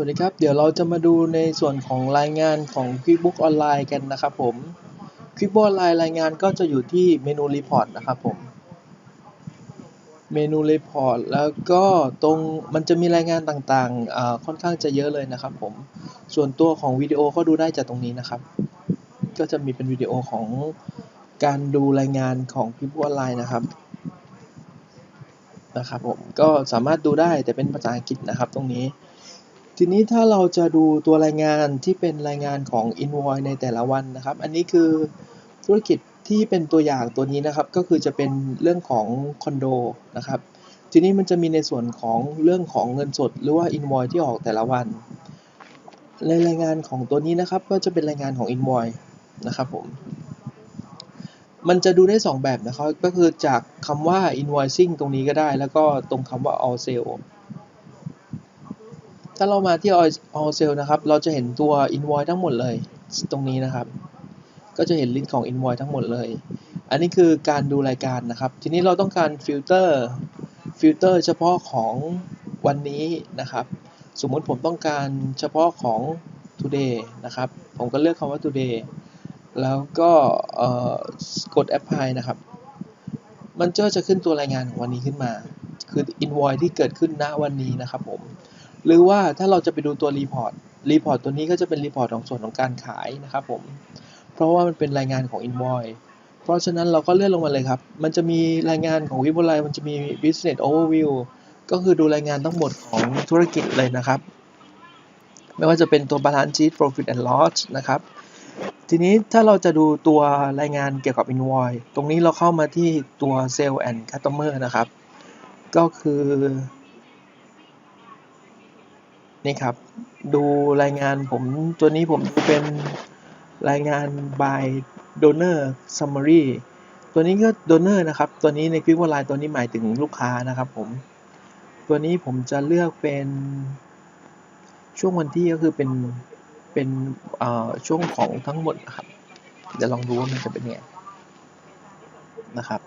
วัสดีครับ เดี๋ยวเราจะมาดูในส่วนของรายงานของ QuickBook ออนไลน์กันนะครับผม QuickBook ออนไลน์รายงานก็จะอยู่ที่เมนู Report นะครับผมเมนู Report แล้วก็ตรงมันจะมีรายงานต่างๆ ค่อนข้างจะเยอะเลยนะครับผม ส่วนตัวของวิดีโอก็ดูได้จากตรงนี้นะครับ ก็จะมีเป็นวิดีโอของการดูรายงานของ QuickBook ออนไลน์นะครับนะครับผมก็สามารถดูได้แต่เป็นภาษาอังกฤษนะครับตรงนี้ ทีนี้ถ้าเราจะดูตัวรายงานที่เป็นรายงานของ invoice ในแต่ละวันนะครับ อันนี้คือธุรกิจที่เป็นตัวอย่างตัวนี้นะครับ ก็คือจะเป็นเรื่องของคอนโดนะครับ ทีนี้มันจะมีในส่วนของเรื่องของเงินสด หรือว่า invoice ที่ออกแต่ละวัน ในรายงานของตัวนี้นะครับ ก็จะเป็นรายงานของ invoice นะครับผม มันจะดูได้ 2 แบบนะครับ ก็คือจากคำว่า invoicing ตรงนี้ก็ได้ แล้วก็ตรงคำว่า all sale ถ้าเรามาที่ all sale นะครับ เราจะเห็นตัว invoice ทั้งหมดเลย ตรงนี้นะครับ ก็จะเห็นลิสต์ของ invoice ทั้งหมดเลย อันนี้คือการดูรายการนะครับ ทีนี้เราต้องการฟิลเตอร์ ฟิลเตอร์เฉพาะของวันนี้นะครับ สมมุติผมต้องการเฉพาะของ today นะครับ ผมก็เลือกคำว่า today แล้วก็เอ่อกด apply นะครับ มันก็จะขึ้นตัวรายงานของวันนี้ขึ้นมา คือ invoice ที่เกิดขึ้นณวันนี้นะครับผม หรือว่าถ้าเราจะไปดูตัว report report ตัวนี้ก็จะเป็น report ของส่วนของการขายนะครับผม เพราะว่ามันเป็นรายงานของ invoice เพราะฉะนั้นเราก็เลื่อนลงมาเลยครับ มันจะมีรายงานของวิบุไลมันจะมี business overview ก็คือดูรายงานทั้งหมดของธุรกิจเลยนะครับ ไม่ว่าจะเป็นตัว balance sheet profit and loss นะครับ ทีนี้ถ้าเราจะดูตัวรายงานเกี่ยวกับ invoice ตรงนี้เราเข้ามาที่ตัว sale and customer นะครับ ก็คือ นี่ครับ ดูรายงานผมตัวนี้ผมดูเป็นรายงาน by donor summary ตัวนี้ก็ donor นะครับ ตัวนี้ใน Quick Line ตัวนี้หมายถึงลูกค้านะครับผม ตัวนี้ผมจะเลือกเป็นช่วงวันที่ก็คือเป็นเป็นอ่อช่วงของทั้งหมดนะครับ เดี๋ยวลองดูว่ามันจะเป็นยังไงนะครับ